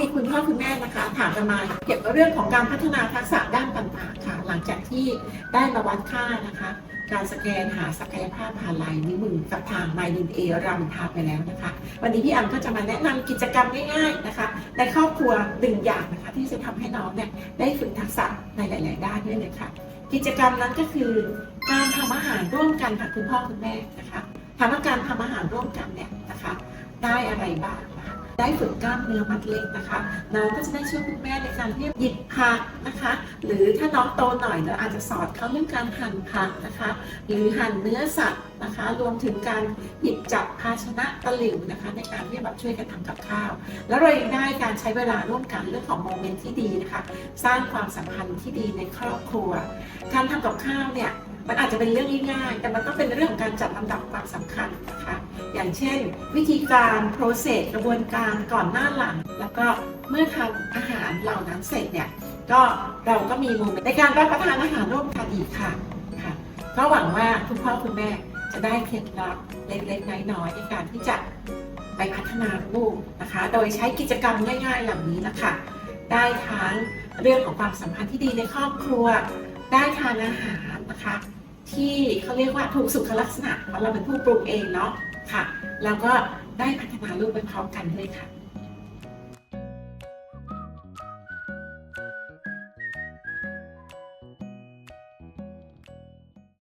มีคุณพ่อคุณแม่นะคะ ถามกันมาเกี่ยวกับเรื่องของการพัฒนาทักษะด้านต่างๆค่ะ หลังจากที่ได้มาวัดค่านะคะ การสแกนหาศักยภาพผ่านลายนิ้วมือกับทาง m y d i n A รามทาไปแล้วนะคะ วันนี้พี่อันก็จะมาแนะนำกิจกรรมง่ายๆนะคะ ในครอบครัวหนึ่งอย่างนะคะ ที่จะทำให้น้องเนี่ยได้ฝึกทักษะในหลาย ๆ ด้านด้วยเลยค่ะ กิจกรรมนั้นก็คือ การทำอาหารร่วมกันค่ะคุณพ่อคุณแม่นะคะถามว่าการทำอาหารร่วมกันเนี่ยนะคะ ได้อะไรบ้าง ได้ฝึกกล้ามเนื้อมัดเล็กนะคะน้องก็จะได้ช่วยคุณแม่ในการที่หยิบผักนะคะ หรือถ้าน้องโตหน่อยเราอาจจะสอนเขาเรื่องการหั่นผักนะคะ หรือหั่นเนื้อสัตว์นะคะ รวมถึงการหยิบจับภาชนะตะหลิวนะคะ ในการที่แบบช่วยกันทำกับข้าว แล้วเรายังได้การใช้เวลาร่วมกันเรื่องของโมเมนต์ที่ดีนะคะ สร้างความสัมพันธ์ที่ดีในครอบครัว การทำกับข้าวเนี่ยมันอาจจะเป็นเรื่องง่ายๆแต่มันต้องเป็นเรื่องของการจัดลำดับความสำคัญ อย่างเช่น วิธีการ process กระบวนการก่อนหน้าหลัง แล้วก็เมื่อทำอาหารเหล่านั้นเสร็จเนี่ยก็เราก็มีโมเมนต์ในการรับประทานอาหารร่วมกันอีกค่ะค่ะก็หวังว่าคุณพ่อคุณแม่จะได้เคล็ดลับเล็กๆน้อยๆในการที่จะไปพัฒนาลูกนะคะ โดยใช้กิจกรรมง่ายๆเหล่านี้นะคะได้ทั้งเรื่องของความสัมพันธ์ที่ดีในครอบครัว ได้ทานอาหารนะคะ ที่เขาเรียกว่าถูกสุขลักษณะเพราะเราเป็นผู้ปรุงเองเนาะ ค่ะ แล้วก็ได้พัฒนาลูกไปพร้อมกันด้วยค่ะ